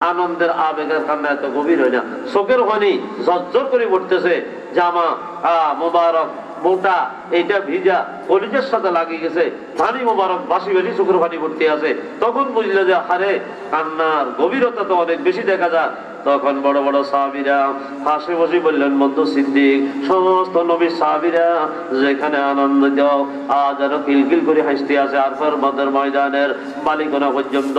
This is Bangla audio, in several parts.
আনন্দের আবেগের কান্না এত গভীর হয় না। চোখের হনি ঝরঝর করে উঠতেছে জামা, আহ, মোবারক, মোটা এইটা ভিজা। কলিজের সাথে লাগিয়ে গেছে। পানি মোবারক বাসি বাসি চোখের পানি পড়তে আছে। তখন বুঝলো যে, হারে, কান্নার গভীরতা তো অনেক বেশি দেখা যায়। তখন বড় বড় সাহাবিরা হাসি বসে বললেন, বন্ধু সিদ্দিক, সমস্ত নবী সাহাবিরা যেখানে আনন্দ দাও, আজ আরও কিলকিল করে হাসতে আছে আরফার মদের ময়দানের মালিকনা পর্যন্ত।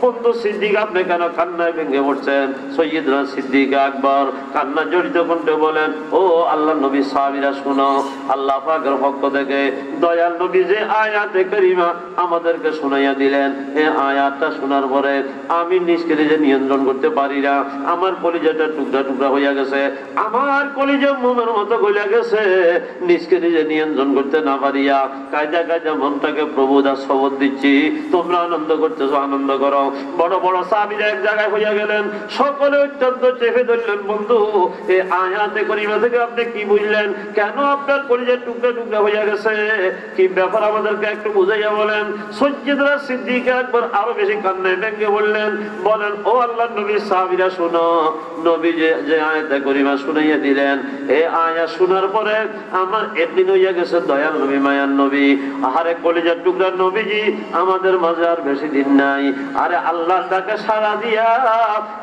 বন্ধু সিদ্দিক, আপনি কেন কান্নায় ভেঙে পড়ছেন? সৈয়দ সৈয়দরা সিদ্দিক আকবর কান্না জড়িত কণ্ঠে বলেন, ও আল্লাহ নবী সাহাবিরা, শুনো, আল্লাহ পাকের পক্ষ থেকে দয়াল নবী যে আয়াতে করিমা আমাদেরকে শুনাইয়া দিলেন এই আয়াতটা শোনার পরে আমি নিজকে নিজে নিয়ন্ত্রণ করতে পারি না। আমার কলিজাটা টুকরা টুকরা হইয়া গেছে, আমার কলিজা মোমের মতো গইয়া গেছে নিজকে নিজে নিয়ন্ত্রণ করতে না পারিয়া কায়দা কায়দা মনটাকে প্রভুদা শপথ দিচ্ছি। তোমরা আনন্দ করতেছো, আনন্দ করো। বড় বড় সাহাবীরা এক জায়গায় হইয়া গেলেন, সকলে অত্যন্ত চেপে ধরলেন, বন্ধু এই আয়াতে করিমা থেকে আপনি কি বুঝলেন? কেন আপনার কলিজার টুকরা টুকরা হইয়া গেছে। কি ব্যাপার আমাদেরকে একটু বুঝাইয়া বলেন সজ্জিদরা সিদ্দিক একবার আরও বেশি কান্নায় ব্যঙ্গে বললেন, বলেন, ও আল্লাহ নবী, সাহাবীরা শোনো, নবী যে যে আয়াতে করিমা শুনাইয়া দিলেন এই আয়া শোনার পরে আমার একদিন হইয়া গেছে দয়াল নবী, মায়ার নবী। আহারে কলিজার টুকরা নবীজি, আমাদের মাঝে আর বেশি দিন নাই। আরে আল্লাহ তাকে সারা দিয়া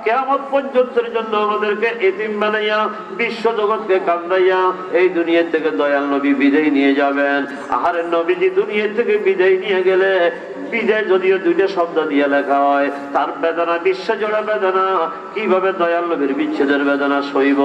কেমন পর্যন্তের জন্য আমাদেরকে এতিম বানাইয়া বিশ্ব জগৎকে কান্দাইয়া এই দুনিয়া থেকে দয়াল নবী বিদায় নিয়ে যাবেন। আহারে নবীজি দুনিয়া থেকে বিদায় নিয়ে গেলে, বিদায় যদিও দুইটা শব্দ দিয়ে লেখা হয়, তার বেদনা, বিশ্ব জোড়া বেদনা, কীভাবে দয়াল নবীর বিচ্ছেদের বেদনা সইব?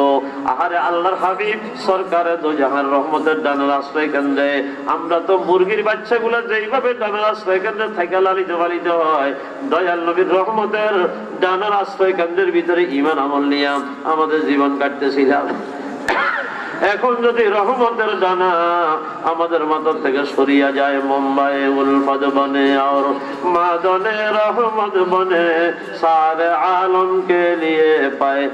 আহারে আল্লাহর হাবিব, সরকারে দো জাহার রহমতের ডানার আশ্রয় কেন্দ্রে, আমরা তো মুরগির বাচ্চাগুলো যেইভাবে ডানার আশ্রয় কেন্দ্রে থেকে লালিত পালিত হয়, দয়াল নবীর রহমতের ডানার আশ্রয় কেন্দ্রের ভিতরে ইমান আমল নিয়ে আমাদের জীবন কাটতেছিলাম। এখন যদি রহমতের দানা আমাদের মাথা থেকে সরিয়া যায় মুম্বাই উলফদ বনে আর মাদনে রহমত বনে, সারে আলমকে লিয়ে পায়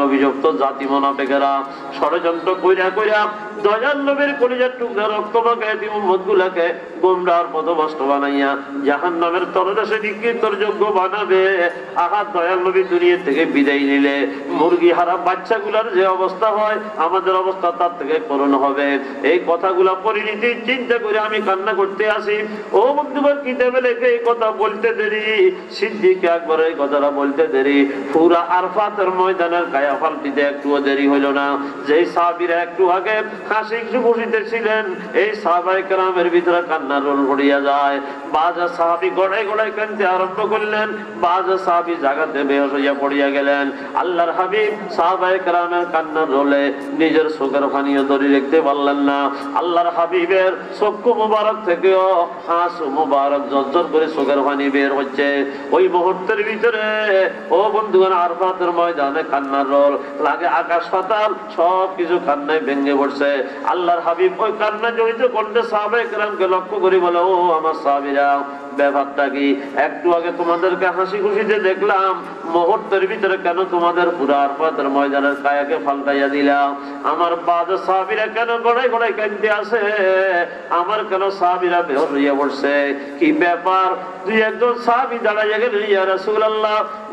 অভিযুক্ত জাতি মোনাফেকেরা, ষড়যন্ত্র কইরা কইরা দয়াল নবীর কলিজার টুকরা রক্ত মাখায় উম্মত গুলাকে গোমরার পথভ্রষ্ট বানাইয়া জাহান নামের তরদাসে নিকৃতর যোগ্য বানাবে। আহাত দয়াল নবী দুনিয়া থেকে বিদায় নিলে মুরগি হারা বাচ্চাগুলার যে অবস্থা হয়, আমাদের অবস্থা তার থেকে করুণ হবে। এই কথাগুলা পরিণতি চিন্তা করে আমি কান্না করতে আসি। ও বন্ধুবার কিতাবে লেখে এই কথা বলতে দেরি। সিদ্দিকে একবার এই কথাটা বলতে দেরি। পুরা আরফাতের ময়দানের কায়া ফালতিতে একটুও দেরি হইল না। যেই সাহাবিরা একটু আগে হাসি খুশিতে ছিলেন, এই সাহাবাই কেরামের ভিতরে কান্নার রোল পড়িয়া যায়। বাজা সাহাবি গড়াই গড়াই কানতে আরম্ভ করলেন। বাজা সাহাবি জাগাতে বেহস হইয়া পড়িয়া গেলেন। আল্লাহর হাবিব সাহাবাই কেরামের কান্নার রোলে নিজের চোখের পানিও ধরে রাখতে পারলেন না। আল্লাহর হাবিবের চক্ষু মুবারক থেকেও হাসু মুবারক জর্জর করে চোখের পানি বের হচ্ছে। ওই মুহূর্তের ভিতরে, ও বন্ধুগণ, আরফাতের ময়দানে কান্নার রোল লাগে, আকাশ পাতাল সব কিছু কান্নায় ভেঙে পড়ছে। আল্লাহর হাবিব ওই কান্না জড়িত কণ্ঠে সাহাবায়ে কেরামকে লক্ষ্য করি বলে, ও আমার সাহাবীরা ব্যাপারটা কি? একটু আগে তোমাদেরকে হাসি খুশিতে দেখলাম, মুহূর্তের ভিতরে কেন তোমাদের পুরার ময়দানের কায়াকে ফাল্টাইয়া দিলাম? আমার বাদ সাহাবিরা কেন গড়াই গড়াই কান্দতে আসে? আমার কেন সাহাবিরা বেহর হইয়া পড়ছে কি ব্যাপার? দুই একজন সাহাবি দাঁড়াইয়া গেলেন, ইয়া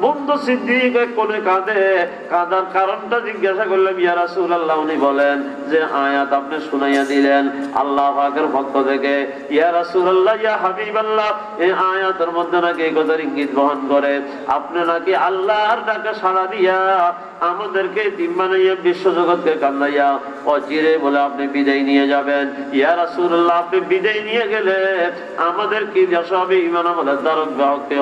বন্ধু সিদ্দিক কোনে কাঁদে, কাঁদার কারণটা জিজ্ঞাসা করলাম, ইয়া রাসূলুল্লাহ? উনি বলেন, যে আয়াত আপনি শুনাইয়া দিলেন আল্লাহ পাকের পক্ষ থেকে। ইয়া রাসূলুল্লাহ, ইয়া হাবিবাল্লাহ, এই আয়াতের মধ্যে নাকি এই কথার ইঙ্গিত বহন করে। আপনি নাকি আল্লাহর ডাকে সাড়া দিয়া আমাদেরকে তিন বানাইয়া বিশ্ব জগৎকে কান্দাইয়া অচিরে বলে আপনি বিদায় নিয়ে যাবেন। ইয়া রাসূলুল্লাহ, আপনি বিদায় নিয়ে গেলে আমাদের কি দশা হবে? ইমান আমাদের দ্বারক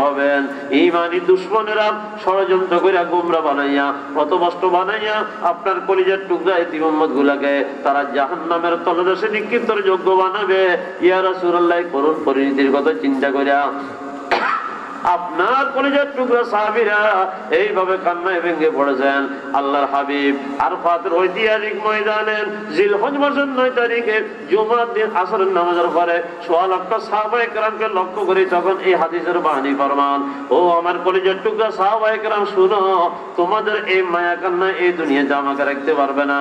হবেন। ইমানি দুশ্মনেরা ষড়যন্ত্র করে গুমরা বানাইয়া পথভ্রষ্ট বানাইয়া আপনার কলিজার টুকরা এটি গুলাকে তারা জাহান নামের তলদেশে নিক্ষিপ্তর যোগ্য বানাবে। ইয়ারা সুরাল্লাহ করুন পরিণতির কথা চিন্তা করিয়া আপনার কলেজের টুকরা সাহাবিরা এইভাবে কান্নায় ভেঙে পড়েছেন। আল্লাহর হাবিব আর ফাতের ঐতিহাসিক ময়দানে জিলহজ মাসের নয় তারিখে জুমার দিন আসরের নামাজের পরে সোয়া লক্ষ সাহাবায়ে কেরামকে লক্ষ্য করে তখন এই হাদিসের বাণী ফরমান, ও আমার কলেজের টুকরা সাহাবায়ে কেরাম শুনো, তোমাদের এই মায়া কান্না এই দুনিয়াতে আমাকে রাখতে পারবে না।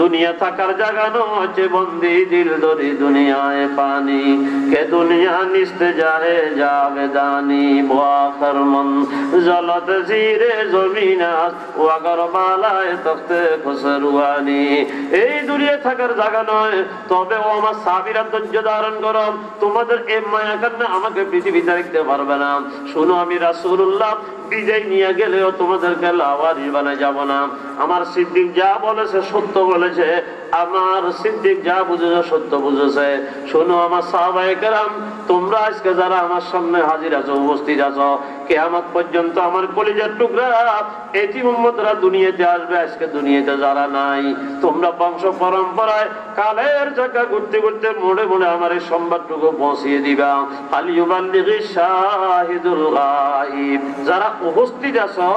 দুনিয়া থাকার জায়গা নয় বন্দি দিল দরি দুনিয়ায় পানি। কে দুনিয়া নিস্তে যারে যাবে দানি। আমাকে পৃথিবীতে রাখতে পারবে না। শুনো আমি রাসূলুল্লাহ, বিজয় নিয়ে গেলেও তোমাদেরকে লাওয়ারি বানায় যাব না। আমার সিদ্দিক যা বলেছে সত্য বলেছে, আমার সিদ্দিক যা বুঝেছে সত্য বুঝেছে। শোনো আমার সাহাবায়ে কেরাম, তোমরা আজকে যারা আমার সামনে হাজির আছো, উপস্থিত আছো কেয়ামত পর্যন্ত আমার কলিজার টুকরা। এটি মোহাম্মদরা দুনিয়াতে আসবে, আজকে দুনিয়াতে যারা নাই। তোমরা বংশ পরম্পরায় কালের চাকা ঘুরতে ঘুরতে মোড়ে মোড়ে আমার এই সংবাদটুকু পৌঁছিয়ে দিবা। যারা উপস্থিত আছো,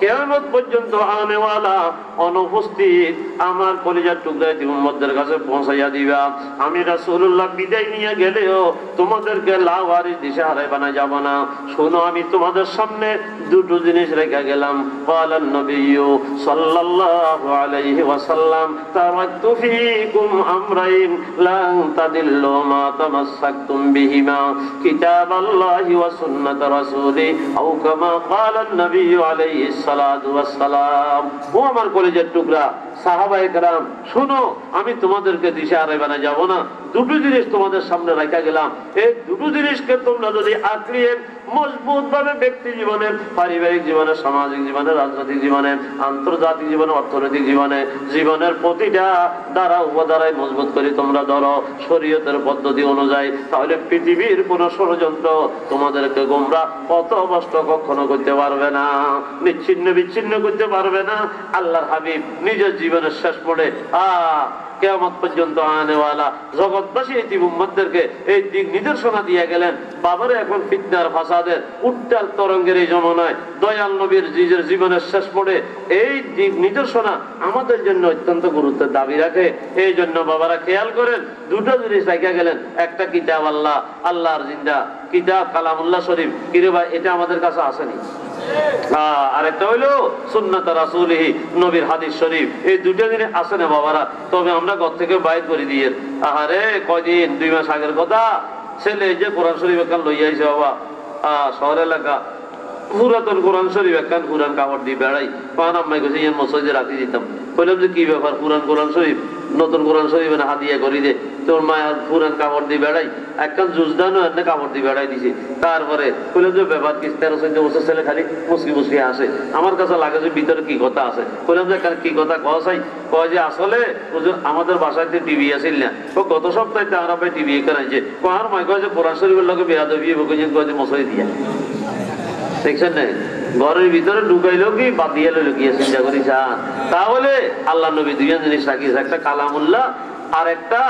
কেয়ামত পর্যন্ত আনেওয়ালা, অনুপস্থিত আমার কলিজার টুকরা ইতিমধ্যের কাছে পৌঁছাইয়া দিবা। আমি রাসূলুল্লাহ বিদায় নিয়ে গেলেও তোমাদেরকে লাওয়ারি দিশে হারাই বানা যাব না। শোনো, আমি তোমাদের সামনে দুটো জিনিস রেখে গেলাম قالن نبي صلى الله عليه وسلم تركت فيكم أمرين لن تضلوا ما تمسكتم بهما كتاب الله وسنة رسوله أو كما قال النبي عليه الصلاة والسلام ও আমার কলেজের টুকরা সাহাবায়ে کرام শুনো আমি তোমাদেরকে দিশা আরে বানা যাব না দুটো জিনিস তোমাদের সামনে রাখা গেলাম। এই দুটো জিনিসকে তোমরা যদি আঁকড়িয়ে মজবুত ভাবে ব্যক্তি জীবনে, পারিবারিক জীবনে, সামাজিক জীবনে, রাজনৈতিক জীবনে, আন্তর্জাতিক জীবনে, অর্থনৈতিক জীবনে, জীবনের প্রতিটা দ্বারা উপদ্বারায় মজবুত করে তোমরা ধরো, শরীয়তের পদ্ধতি অনুযায়ী, তাহলে পৃথিবীর কোন ষড়যন্ত্র তোমাদেরকে গোমরা কত কষ্ট কখনো করতে পারবে না নিচ্ছিন্ন বিচ্ছিন্ন করতে পারবে না। আল্লাহর হাবিব নিজের জীবনের শেষ পড়ে আহ কেয়ামত পর্যন্ত আনেওয়ালা জগৎবাসী উম্মতদেরকে এই দিক নির্দেশনা দিয়ে গেলেন, বাবারে এখন ফিতনার ফাসাদের উত্তাল তরঙ্গের এই জমানায় দয়াল নবীর নিজের জীবনের শেষ পড়ে এই দিক নির্দেশনা আমাদের জন্য অত্যন্ত গুরুত্বের দাবি রাখে। এই জন্য বাবারা খেয়াল করেন, দুটো জিনিস রেখে গেলেন। একটা কিতাব আল্লাহ, আল্লাহর জিন্দা, কিতাব কালামুল্লাহ শরীফ। কিরে ভাই, এটা আমাদের কাছে আসেনি। এই না বাবারা? তবে আমরা ঘর থেকে দিয়ে কয়দিন? দুই মাস আগের কথা। ছেলে যে কোরআন শরীফ বাবা। শহর এলাকা। পুরাতন কোরআন শরীফ কোরআন কাপড় দিয়ে বেড়াই। রাখি দিতাম। যে, কি ব্যাপার? পুরান কোরআন শরীফ? নতুন কোরআন শরীফ না হাদিয়া করি দে। তোর মায়ের পুরান কাপড় দিয়ে বেড়াই, একখান জুজদানো এনে কাপড় দিয়ে বেড়াই দিছে। তারপরে বললাম যে ব্যাপার কি তেরো চোদ্দ বছর ছেলে খালি মুসকি মুসকি আসে আমার কাছে লাগে যে, ভিতরে কি কথা আছে? বললাম যে কি কথা কয় চাই কয় যে, আসলে আমাদের বাসায় তো টিভি আসিল না। ও গত সপ্তাহে আমরা ভাই টিভি যে কয়ার মাই কয় যে, কোরআন শরীফের লোকে বেয়া দেবী কয় যে মশাই দিয়া। দেখছেন না? ঘরের ভিতরে ঢুকাইলো কি বাদ দিয়ে লইলো চিন্তা করি তাহলে আল্লাহ নবী দুইজন জিনিস রাখিয়েছে একটা কালামুল্লাহ আর একটা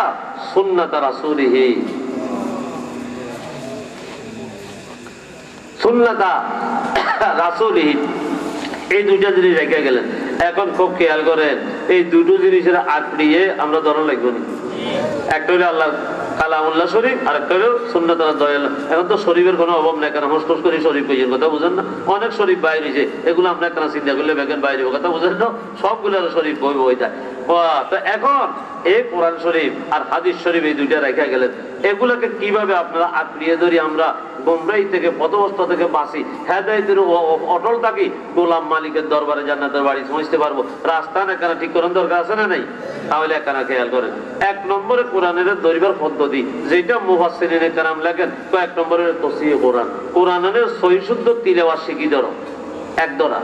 সুন্নাতা রাসূলিহি। সুন্নাতা এই দুইটা জিনিস রেখে এখন খুব খেয়াল এই দুটো জিনিসের আমরা ধরন লাগবো না। একটা হলো আল্লাহ শরীফ, আর এখন তো শরীফের কোনো অভাব নাই, কারণ হোস করে শরীফ কইয়ের কথা বুঝেন না। অনেক শরীফ বাইরে হয়েছে এগুলো আপনার কেন চিন্তা করলে বেগেন বাইরে কথা বুঝেন না? সবগুলো শরীফ বই বই যায় তো এখন এই কোরআন শরীফ আর হাদিস শরীফ এই দুইটা রেখে গেলেন। এগুলোকে কীভাবে আপনারা আঁকড়িয়ে ধরি আমরা বোম্বাই থেকে পদবস্থা থেকে বাসি হেদায়তের অটল থাকি গোলাম মালিকের দরবারে জান্নাতের বাড়ি পৌঁছতে পারব। রাস্তা না কেন ঠিক করার দরকার আছে না নাই? তাহলে একখানা খেয়াল করেন। এক নম্বরে কোরআনের দরিবার পদ্ধতি, যেটা মুহাসিনের কারাম লেখেন তো এক নম্বরের তসিয়ে কোরআন। কোরআনের সহিশুদ্ধ তিলেওয়ার শিখি ধরো, এক ধরা।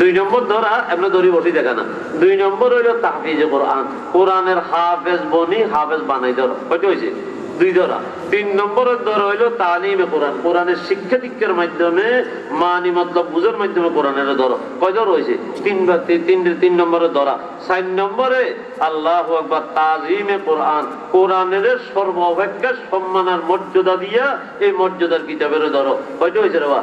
দুই নম্বর ধরা, এমনি দড়ি বসি দেখা না। দুই নম্বর হইল তাহফিজ কোরআন। কোরআনের হাফেজ বনি হাফেজ বানাই ধরো। কয়টা হয়েছে দুই ধরা তিন নম্বরের ধরা হইল তালিমে কোরআন। কোরআনের শিক্ষা দীক্ষার মাধ্যমে মানি মতলব বুঝার মাধ্যমে কোরআনের ধরো কয় ধর হয়েছে তিন বা তিন তিন- নম্বরের ধরা চার নম্বরে আল্লাহ একবার তাজিমে কোরআন। কোরআনের সর্বাপেক্ষা সম্মান আর মর্যাদা দিয়া এই মর্যাদার কিতাবের ধরো কয়টা হয়েছে রে বা?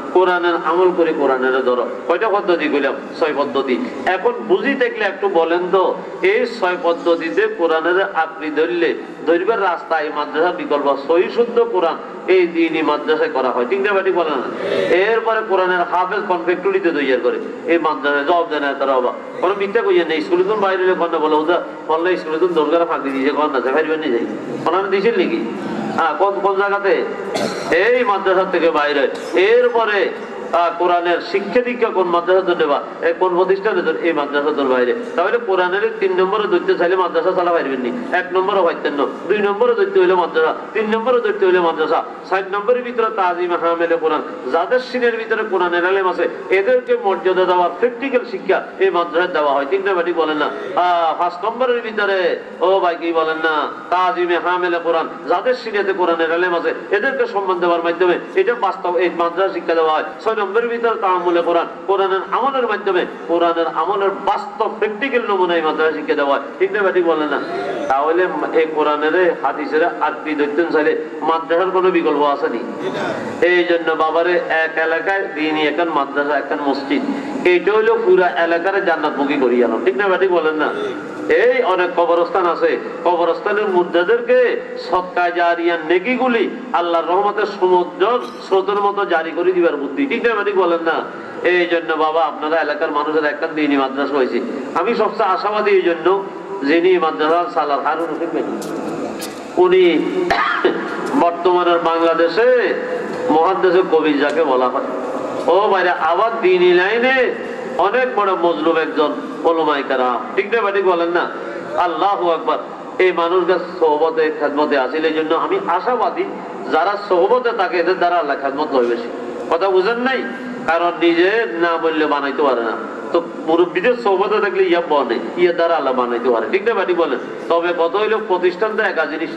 কোরআনের আমল করে, কোরআনের ধরো। কয়টা পদ্ধতি কইলাম? ছয় পদ্ধতি। এখন বুঝি দেখলে একটু বলেন তো, এই ছয় পদ্ধতিতে কোরআনের আপনি ধরলে ধরবার রাস্তা, এই মাদ্রাসা বিকল্প, সহি শুদ্ধ কোরআন, এই দিনই মাদ্রাসায় করা হয়। ঠিক না বাটি বলে না? এরপরে কোরআনের হাফেজ কনফেক্টরিতে তৈরি করে, এই মাদ্রাসায় জবাব দেয় না, তারা অবা কোনো মিথ্যা কইয়া নেই। স্কুলে তুমি বাইরে কন্যা বলে বললে স্কুলে তুমি দরকার ফাঁকি দিয়েছে, কন্যা, সে ফাইরবেন নিয়ে যাই। ওনারা দিয়েছেন নাকি? কোন কোন জায়গাতে? এই মাদ্রাসা থেকে বাইরে। এরপরে কোরআনের শিক্ষা দীক্ষা কোন মাদ্রাসা এই কোন প্রতিষ্ঠানে এই মাদ্রাসা তোর বাইরে। তাহলে কোরআনের তিন নম্বরে ধরতে চাইলে মাদ্রাসা চালা পারবেন নি এক নম্বরে পাইতেন না। দুই নম্বরে ধরতে হইলে মাদ্রাসা। তিন নম্বরে ধরতে হইলে মাদ্রাসা। সাত নম্বরের ভিতরে তাজিম হামেলে কোরআন। যাদের সিনের ভিতরে কোরআনের আলেম আছে, এদেরকে মর্যাদা দেওয়ার প্র্যাকটিক্যাল শিক্ষা এই মাদ্রাসায় দেওয়া হয়। তিনটা বাটি বলেন না। ফার্স্ট নম্বরের ভিতরে, ও ভাই কি বলেন না? তাজিমে হামেলে কোরআন। যাদের সিনেতে কোরআনের আলেম আছে, এদেরকে সম্মান দেওয়ার মাধ্যমে এটা বাস্তব এই মাদ্রাসা শিক্ষা দেওয়া হয়। ছয় নম্বরের ভিতরে তামুলে কোরআন। কোরআনের আমলের মাধ্যমে কোরআনের আমলের বাস্তব প্র্যাকটিক্যাল নমুনা এই মাদ্রাসা শিক্ষা দেওয়া ঠিক না বাটি বলেন না? তাহলে এই কোরআনের হাদিসের আত্মীয় দৈত্যন চাইলে মাদ্রাসার কোনো বিকল্প আসেনি এই জন্য বাবারে এক এলাকায় দিনই এখন মাদ্রাসা এখন মসজিদ। এইটা হইল পুরা এলাকার জান্নাতমুখী করিয়া আনো। ঠিক না ব্যাটি বলেন না? এই অনেক কবরস্থান আছে। কবরস্থানের মুদ্রাদেরকে সৎকা জারিয়া নেকিগুলি আল্লাহর রহমতের সমুদ্র স্রোতের মতো জারি করে দিবার বুদ্ধি। ঠিক না ব্যাটি বলেন না? এই জন্য বাবা, আপনারা এলাকার মানুষের একটা দিনই মাদ্রাসা হয়েছে। আমি সবচেয়ে আশাবাদী এই জন্য যিনি মাদ্রাসা সালার হারুন উনি বর্তমানের বাংলাদেশে মহাদেশের কবি যাকে বলা হয়। ও বাইরে আবার দিন লাইনে অনেক বড় মজলুম একজন ওলমাইকারা ঠিক না বলেন না? আল্লাহ আকবার। এই মানুষকে সহবতে, খেদমতে আসিল এই জন্য আমি আশাবাদী, যারা সহবতে থাকে, এদের দ্বারা আল্লাহ খেদমত হয় বেশি। কথা বুঝেন নাই? কারণ নিজে না বললে বানাইতে পারে না। তো মুরব্বীদের সহবতে থাকলে ইয়া বনে ইয়ে দ্বারা আল্লাহ বানাইতে পারে। ঠিক না বলেন? তবে কত প্রতিষ্ঠান তো একা জিনিস।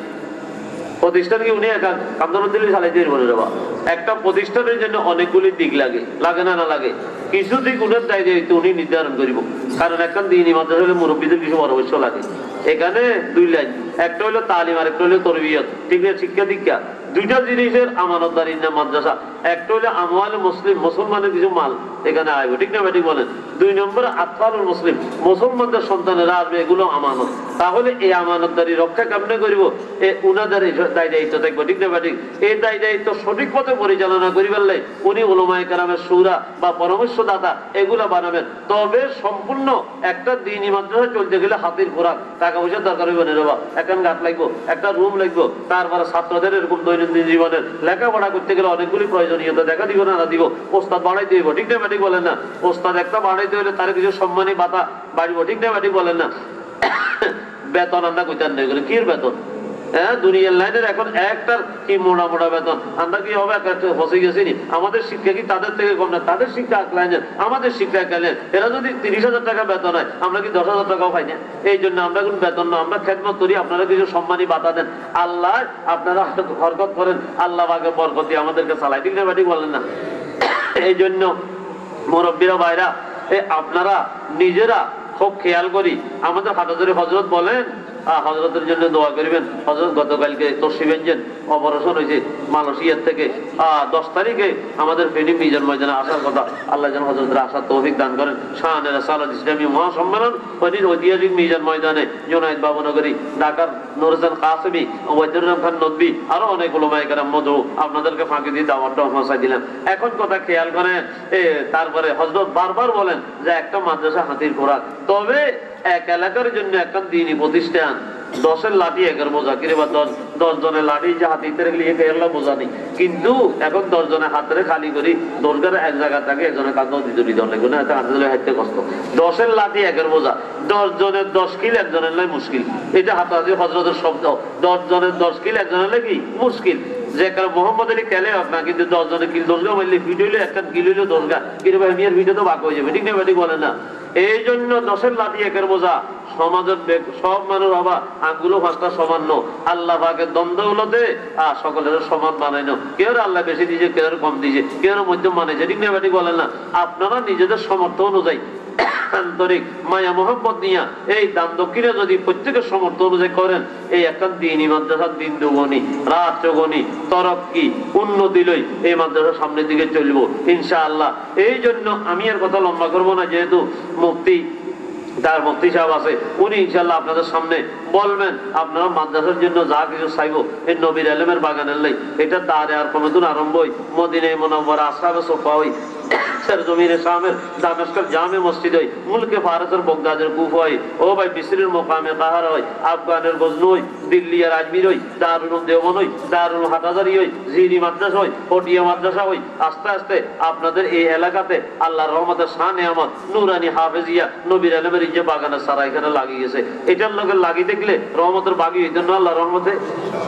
প্রতিষ্ঠানকে উনি একা। একটা প্রতিষ্ঠানের জন্য অনেকগুলি দিক লাগে লাগে না না লাগে। কিছু দিক উনার দায়িত্ব উনি নির্ধারণ করিব। কারণ এখন দিন মুরব্বীদের কিছু পরামর্শ লাগে। এখানে দুই লাইন, একটা হলো তালিম আর একটা হলো তরবিয়ত। ঠিক আছে, শিক্ষা দীক্ষা। দুইটা জিনিসের আমানতদারি না মাদ্রাসা। একটা হলো আমওয়ালে মুসলিম, মুসলমানের কিছু মাল এখানে আসবে ঠিক না ঠিক বলেন? দুই নম্বরে আতফালুল মুসলিম, মুসলমানদের সন্তানেরা আসবে, এগুলো আমানত। তাহলে এই আমানতদারি রক্ষা কেমনে করিব? এ উনাদের দায় দায়িত্ব থাকব, ঠিক না ঠিক এই দায় দায়িত্ব সঠিক পথে পরিচালনা করি পারলে উনি ওলমায় কারামের সুরা বা পরামর্শদাতা এগুলা বানাবেন। তবে সম্পূর্ণ একটা দিনই মাদ্রাসা চলতে গেলে হাতের খোরাক টাকা পয়সার দরকার হইব না বাবা। এখন গাছ লাগবো, একটা রুম লাগবো, তারপরে ছাত্রদের এরকম দৈনন্দিন জীবনের লেখাপড়া করতে গেলে অনেকগুলি প্রয়োজনীয়তা দেখা দিব না না দিব, ওস্তাদ বাড়াইতে হইব, ঠিক না ঠিক বলেন না? ওস্তাদ একটা বাড়াইতে হলে তার কিছু সম্মানী বাতা বাড়িব, ঠিক না ঠিক বলেন না? বেতন আমরা কইতার নেই কি বেতন? হ্যাঁ দুনিয়ার লাইনের এখন একটার কি মোটা মোটা বেতন? আমরা কি হবে? ফসে গেছিনি আমাদের শিক্ষা কি তাদের থেকে কম না? তাদের শিক্ষা এক লাইনের, আমাদের শিক্ষা এক লাইনের। এরা যদি তিরিশ হাজার টাকা বেতন হয়, আমরা কি দশ হাজার টাকাও পাই না? এই জন্য আমরা কোন বেতন না। আমরা খেদমত করি, আপনারা কিছু সম্মানী বাতা দেন। আল্লাহ, আপনারা হরকত করেন। আল্লাহ বাগে বরকত দিয়ে আমাদেরকে চালাই ঠিক না ঠিক বলেন না? এই জন্য মুরব্বীরা, ভাইরা আপনারা নিজেরা খুব খেয়াল করি। আমাদের হাটাজুরি হজরত বলেন হজরতের জন্য দোয়া করবেন। হজরত গতকালকে তসিবেঞ্জেন অপারেশন হয়েছে মালয়েশিয়ার থেকে। আহ, দশ তারিখে আমাদের ফেনি মিজান ময়দানে আসার কথা আল্লাহ যেন হজরতের আসার তৌফিক দান করেন। শাহানের সালাদ ইসলামী মহাসম্মেলন ফেনীর ঐতিহাসিক মিজান ময়দানে জোনায়দ বাবনগরী ঢাকার নুরজান কাসমি ওয়াইদুর খান নদী আরও অনেক ওলমাইকার মধু আপনাদেরকে ফাঁকি দিয়ে দাওয়াতটা মশাই দিলেন। এখন কথা খেয়াল করেন এ, তারপরে হজরত বারবার বলেন যে একটা মাদ্রাসা হাতির খোরাক। তবে এক এলাকার জন্য একটা দিনই প্রতিষ্ঠান। দশের লাঠি একের বোঝা। কিরে বা দশ দশ জনের লাঠি যে হাতিতে রেখে একে বোঝা নেই কিন্তু এখন দশ জনের হাতে খালি করি দরকার এক জায়গা থাকে, একজনের কাঁদও দিতে দিতে লাগবে না হাতে দিলে হাঁটতে কষ্ট। দশের লাঠি একের বোঝা। দশ জনের দশ কিল, একজনের লাই মুশকিল। এটা হাতাহাতি হজরতের শব্দ। দশ জনের দশ কিল, একজনের লাই কি? মুশকিল। যে মোহাম্মদ আলী খেলে কিন্তু কিল হইলে, একটা দশ কিন্তু ভিডিও তো বাক হয়ে যাবে, ঠিক না ব্যাটি বলে না। এই জন্য দশের লাঠি একের বোঝা, সমাজের সব মানুষ বাবা আঙ্গুলো নো আল্লাহ পাকের দ্বন্দ্ব গুলোতে আর সকলের সমান বানাই নো কেউ আল্লাহ বেশি দিয়েছে, কেউ কম দিয়েছে, কেউ মধ্যম মানেছে ঠিক না বলেন না। আপনারা নিজেদের সমর্থ অনুযায়ী আন্তরিক মায়া মোহাম্মদ নিয়া এই দান দক্ষিণে যদি প্রত্যেকের সমর্থ অনুযায়ী করেন, এই একটা দিনই মাদ্রাসার দিন দুগনি রাত চৌগনি তরক্কি উন্নতি লই এই মাদ্রাসার সামনের দিকে চলবো। ইনশাআল্লাহ, এই জন্য আমি আর কথা লম্বা করব না, যেহেতু মুক্তি তার মুক্তি সাহেব আছে, উনি ইনশাল্লাহ আপনাদের সামনে বলবেন, আপনারা মাদ্রাসার জন্য যা কিছু চাইব, এই নবীর আলমের বাগানের লাই। এটা দাঁড়ে আর কোনোদিন আরম্ভই মদিনে মনোবর আসাবে সোফা হই স্যার জমিনে শামের দামেস্কর জামে মসজিদ হয়। মুলকে ভারতের বগদাদের কুফ হয়। ও ভাই মিসরির মোকামে কাহার হয়। আফগানের গজনু হয়। দিল্লি আর আজমির হয়। দারুল দেওয়ান হয়। দারুল হাটাদারি হয়। জিরি মাদ্রাসা হয়। পটিয়া মাদ্রাসা হয়। আস্তে আস্তে আপনাদের এই এলাকাতে আল্লাহর রহমতের শাহ নেয়ামত নুরানি হাফেজিয়া নবীর আলমের যে বাগানের সারা এখানে লাগিয়ে গেছে। এটার লগে লাগিয়ে দেখলে রহমতের বাগি এই জন্য আল্লাহ রহমতে।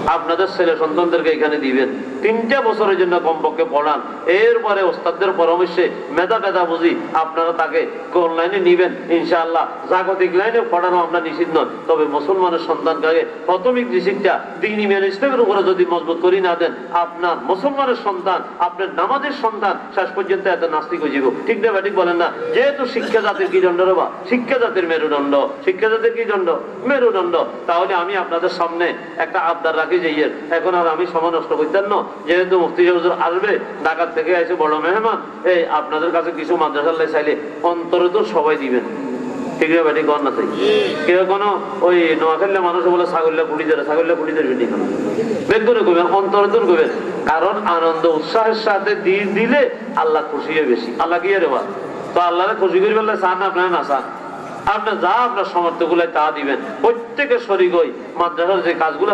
আপনাদের ছেলে সন্তানদেরকে এখানে দিবেন। তিনটা বছরের জন্য কমপক্ষে পড়ান। এরপরে ওস্তাদদের পরামর্শে মেধা মেধা বুঝি আপনারা তাকে অনলাইনে নিবেন? ইনশাআল্লাহ জাগতিক লাইনে পড়ানো আমরা নিষিদ্ধ তবে মুসলমানের সন্তানকে প্রাথমিক শিক্ষা দিনী মেন ইসলামের উপরে যদি মজবুত করি না দেন, আপনার মুসলমানের সন্তান, আপনার নামাজের সন্তান শেষ পর্যন্ত এত নাস্তিক হয়ে যাব। ঠিক না ব্যাটিক বলেন না? যেহেতু শিক্ষা জাতির কি দণ্ড বা? শিক্ষা জাতির মেরুদণ্ড। শিক্ষা জাতির কি দণ্ড? মেরুদণ্ড। তাহলে আমি আপনাদের সামনে একটা আবদার রাখি যে ইয়ের এখন আর আমি সময় নষ্ট করতেন না। যেহেতু মুফতি হুজুর আসবে ঢাকার থেকে এসে বড় মেহমান, এই আপনাদের কাছে কিছু মাদ্রাসাল্লাই চাইলে অন্তরে তো সবাই দিবেন। কারণ আনন্দ, উৎসাহের সাথে দিয়ে দিলে আল্লাহ খুশি হয় বেশি। আল্লাহ কি রে তো আল্লাহরে খুশি করি বললে চান আপনার না চান? আপনার যা আপনার সমর্থগুলো তা দিবেন। প্রত্যেকের শরীর মাদ্রাসার যে কাজগুলো